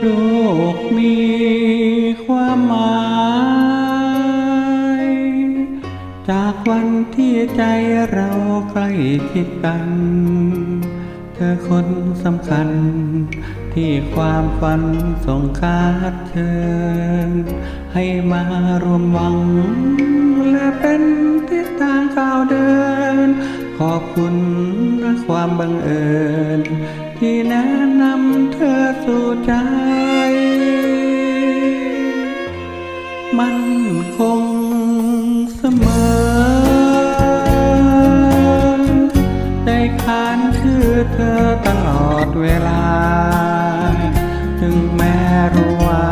โลกมีความหมาย จากวันที่ใจเราใกล้ชิดกัน เธอคนสำคัญ ที่ความฝันส่งคาดเชิญให้มารวมหวัง และเป็นทิศทางก้าวเดิน ขอบคุณนะความบังเอิญ ที่แนะนำเธอสู่ใจ มันคงเสมอได้ขานชื่อเธอตลอดเวลา ถึงแม้รู้ว่า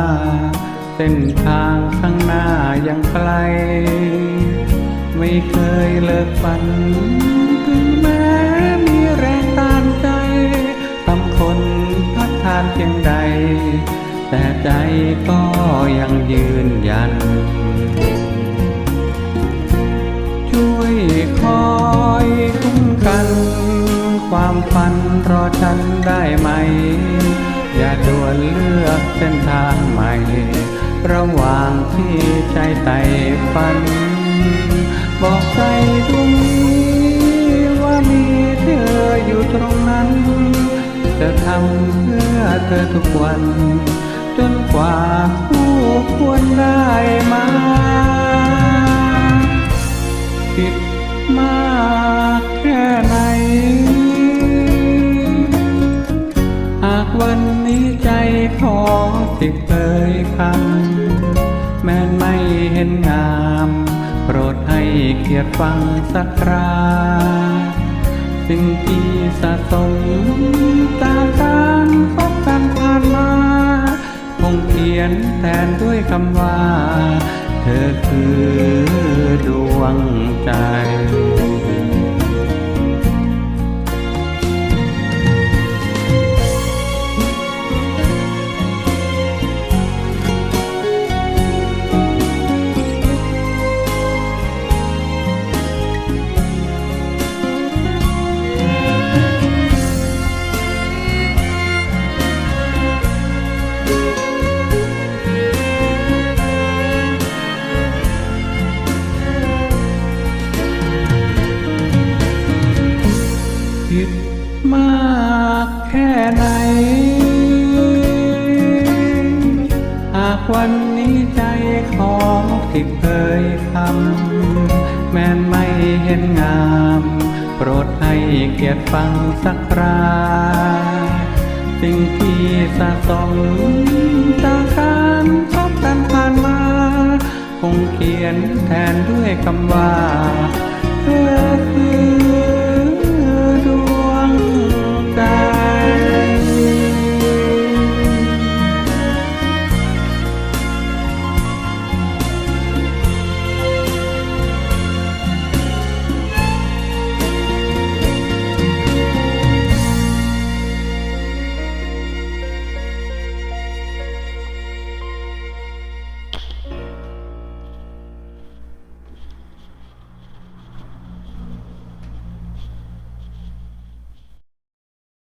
เส้นทางข้างหน้ายังไกล ไม่เคยเลิกฝัน แต่ใจก็ยังยืนยัน ช่วยคอยคุ้มกัน ความฝันรอฉันได้ไหม อย่าด่วนเลือกเส้นทางใหม่ ระหว่างที่ใจไต่ฝัน บอกใจดวงนี้ว่ามีเธออยู่ตรงนั้น จะทำเพื่อเธอทุกวัน จนกว่าคู่ควรได้มาผิดมากแค่ไหน หากวันนี้ใจขอติดเอยคำแม้นไม่เห็นงาม โปรดให้เกียรติฟังสักคราสิ่งที่สะสมจากกา นแทนด้วยคำว่า เธอคือดวงใจากวันนี้ใจของที่เคยคำแม้นไม่เห็นงาม โปรดให้เกียรติฟังสักคราสิ่งที่สะสมจากการพบกันผ่านมา คงเขียนแทนด้วยคำว่า